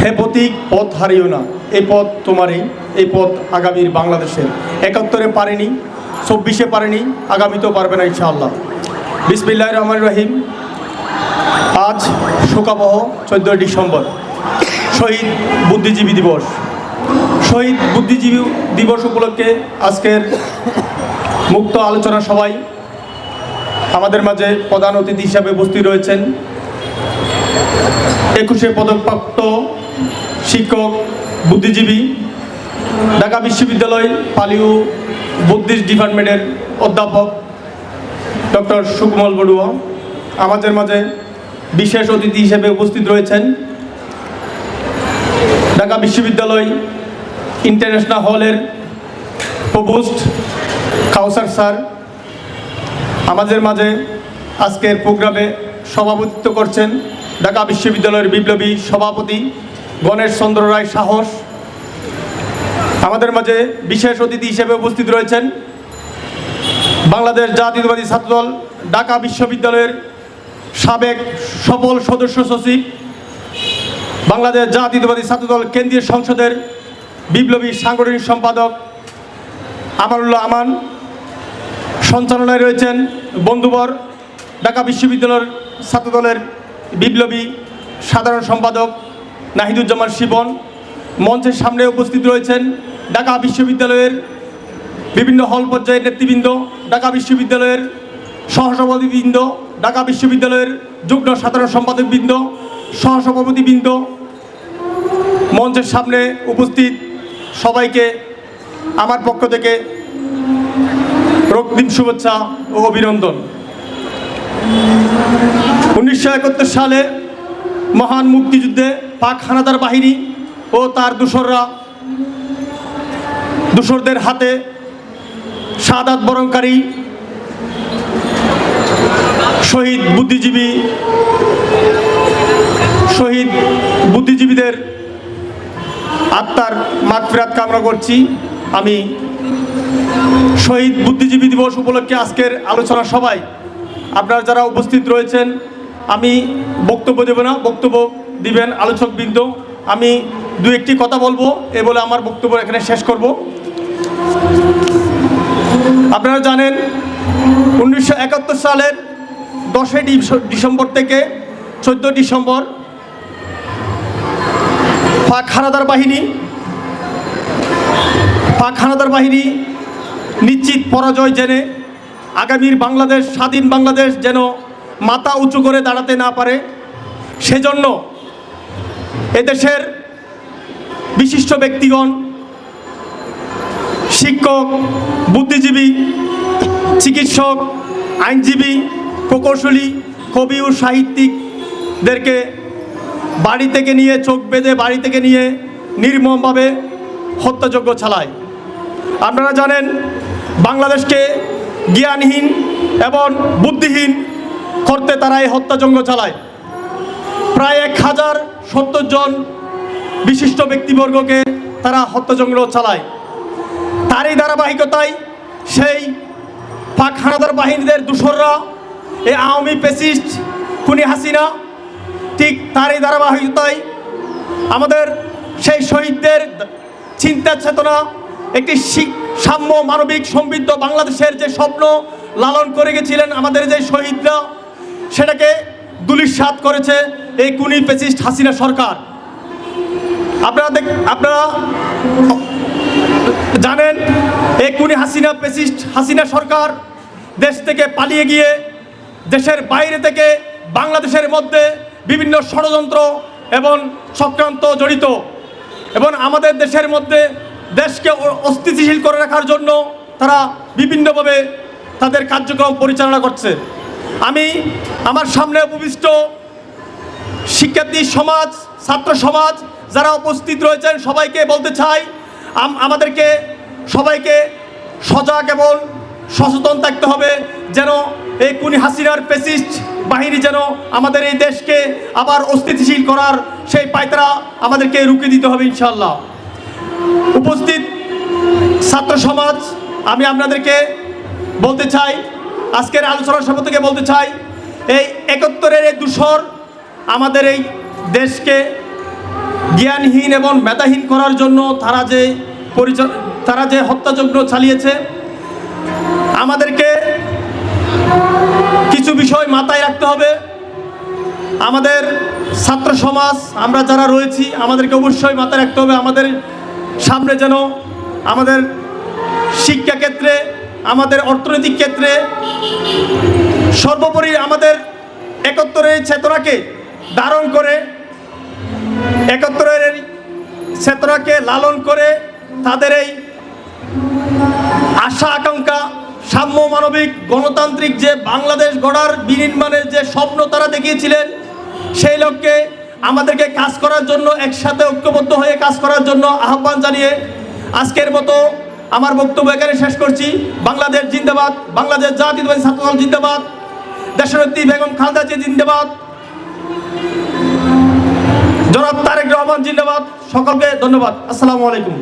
হে প্রতীক, পথ হারিও না। এই পথ তোমারই, এই পথ আগামীর বাংলাদেশের। একাত্তরে পারেনি, চব্বিশে পারেনি, আগামীতেও পারবে না ইনশাআল্লাহ। বিসমিল্লাহ রহমান রহিম। আজ শোকাবহ চোদ্দোই ডিসেম্বর, শহীদ বুদ্ধিজীবী দিবস। শহীদ বুদ্ধিজীবী দিবস উপলক্ষে আজকের মুক্ত আলোচনা সবাই আমাদের মাঝে প্রধান অতিথি হিসাবে উপস্থিত রয়েছেন একুশে পদকপ্রাপ্ত শিক্ষক, বুদ্ধিজীবী ঢাকা বিশ্ববিদ্যালয় পালিউ বুদ্ধিস্ট ডিপার্টমেন্টের অধ্যাপক ডক্টর সুকমল বড়ুয়া আমাদের মাঝে বিশেষ অতিথি হিসেবে উপস্থিত রয়েছেন। ঢাকা বিশ্ববিদ্যালয় ইন্টারন্যাশনাল হলের প্রভোস্ট কাউসার স্যার, আমাদের মাঝে আজকের প্রোগ্রামে সভাপতিত্ব করছেন ঢাকা বিশ্ববিদ্যালয়ের বিপ্লবী সভাপতি গণেশ চন্দ্র রায় সাহস। আমাদের মাঝে বিশেষ অতিথি হিসেবে উপস্থিত রয়েছেন বাংলাদেশ জাতীয়তাবাদী ছাত্রদল, ঢাকা বিশ্ববিদ্যালয়ের সাবেক সফল সদস্য সচিব, বাংলাদেশ জাতীয়তাবাদী ছাত্রদল কেন্দ্রীয় সংসদের বিপ্লবী সাংগঠনিক সম্পাদক আমানুল্লাহ আমান। সঞ্চালনায় রয়েছেন বন্ধুবর, ঢাকা বিশ্ববিদ্যালয়ের ছাত্রদলের বিপ্লবী সাধারণ সম্পাদক নাহিদুজ্জামান শিবন মঞ্চের সামনে উপস্থিত রয়েছেন ঢাকা বিশ্ববিদ্যালয়ের বিভিন্ন হল পর্যায়ের নেতৃবৃন্দ, ঢাকা বিশ্ববিদ্যালয়ের সহসভাপতিবৃন্দ, ঢাকা বিশ্ববিদ্যালয়ের যুগ্ম সাধারণ সম্পাদকবৃন্দ, সহসভাপতিবৃন্দ। মঞ্চের সামনে উপস্থিত সবাইকে আমার পক্ষ থেকে রক্তিম শুভেচ্ছা ও অভিনন্দন। উনিশশো একাত্তর সালে মহান মুক্তিযুদ্ধে পাক হানাদার বাহিনী ও তার দূষররা দূষরদের হাতে সাদাত বরণকারী শহীদ বুদ্ধিজীবী, শহীদ বুদ্ধিজীবীদের আত্মার মাগফিরাত কামনা করছি। আমি শহীদ বুদ্ধিজীবী দিবস উপলক্ষে আজকের আলোচনা সবাই আপনারা যারা উপস্থিত রয়েছেন আমি বক্তব্য দেব না, বক্তব্য দিবেন আলোচকবৃন্দ আমি দু একটি কথা বলব, এ বলে আমার বক্তব্য এখানে শেষ করব। আপনারা জানেন, উনিশশো একাত্তর সালের দশই ডিসেম্বর থেকে চোদ্দ ডিসেম্বর পাক হানাদার বাহিনী পাক হানাদার বাহিনী নিশ্চিত পরাজয় জেনে আগামীর বাংলাদেশ, স্বাধীন বাংলাদেশ যেন মাথা উঁচু করে দাঁড়াতে না পারে। সেজন্য এদেশের বিশিষ্ট ব্যক্তিগণ, শিক্ষক, বুদ্ধিজীবী, চিকিৎসক, আইনজীবী, প্রকৌশলী, কবি ও সাহিত্যিকদেরকে বাড়ি থেকে নিয়ে, চোখ বেঁধে বাড়ি থেকে নিয়ে নির্মমভাবে হত্যাযজ্ঞ চালায়। আপনারা জানেন, বাংলাদেশকে জ্ঞানহীন এবং বুদ্ধিহীন করতে তারা এই হত্যাযজ্ঞ চালায়। প্রায় এক হাজার সত্তর জন বিশিষ্ট ব্যক্তিবর্গকে তারা হত্যাযজ্ঞ চালায়। তারই ধারাবাহিকতায় সেই পাক হানাদার বাহিনীদের দূষররা এই আওয়ামী পেসিস্ট খুনি হাসিনা, ঠিক তারই ধারাবাহিকতায় আমাদের সেই শহীদদের চিন্তা চেতনা, একটি সাম্য মানবিক সমৃদ্ধ বাংলাদেশের যে স্বপ্ন লালন করে গেছিলেন আমাদের যে শহীদরা, সেটাকে দুলিশাত করেছে এই কুনি পেসিস্ট হাসিনা সরকার। আপনারা দেখ, আপনারা জানেন, এই কুনি হাসিনা পেসিস্ট হাসিনা সরকার দেশ থেকে পালিয়ে গিয়ে দেশের বাইরে থেকে বাংলাদেশের মধ্যে বিভিন্ন ষড়যন্ত্র এবং চক্রান্ত জড়িত এবং আমাদের দেশের মধ্যে দেশকে অস্থিতিশীল করে রাখার জন্য তারা বিভিন্নভাবে তাদের কার্যক্রম পরিচালনা করছে। আমি আমার সামনে উপবিষ্ট শিক্ষার্থী সমাজ, ছাত্র সমাজ যারা উপস্থিত রয়েছেন, সবাইকে বলতে চাই, আম- আমাদেরকে সবাইকে সজাগ এবং সচেতন থাকতে হবে যেন এই কুনি হাসিনার পেসিস্ট বাহিনী যেন আমাদের এই দেশকে আবার অস্থিতিশীল করার সেই পায়তারা আমাদেরকে রুখে দিতে হবে ইনশাল্লাহ উপস্থিত ছাত্র সমাজ, আমি আপনাদেরকে বলতে চাই, আজকের আলোচনার সভা থেকে বলতে চাই, এই একাত্তরের এই দূষর আমাদের এই দেশকে জ্ঞানহীন এবং মেধাহীন করার জন্য তারা যে পরিচয়, তারা যে হত্যাযজ্ঞ চালিয়েছে, আমাদেরকে কিছু বিষয় মাথায় রাখতে হবে। আমাদের ছাত্র সমাজ, আমরা যারা রয়েছি, আমাদেরকে অবশ্যই মাথায় রাখতে হবে। আমাদের সামনে যেন আমাদের শিক্ষা ক্ষেত্রে আমাদের অর্থনৈতিক ক্ষেত্রে সর্বোপরি আমাদের একত্তরের চেতনাকে ধারণ করে একত্তরের চেতনাকে লালন করে তাদের এই আশা, আকাঙ্ক্ষা, সাম্য মানবিক গণতান্ত্রিক যে বাংলাদেশ গড়ার বিনির্মাণের যে স্বপ্ন তারা দেখিয়েছিলেন, সেই লক্ষ্যে আমাদেরকে কাজ করার জন্য একসাথে ঐক্যবদ্ধ হয়ে কাজ করার জন্য আহ্বান জানিয়ে আজকের মতো আমার বক্তব্য এখানে শেষ করছি। বাংলাদেশ জিন্দাবাদ, বাংলাদেশ জাতীয়তাবাদী ছাত্রদল জিন্দাবাদ দেশরক্তি বেগম খালদা জি জিন্দাবাদ, জনাব তারেক রহমান জিন্দাবাদ, সকলকে ধন্যবাদ। আসসালামু আলাইকুম।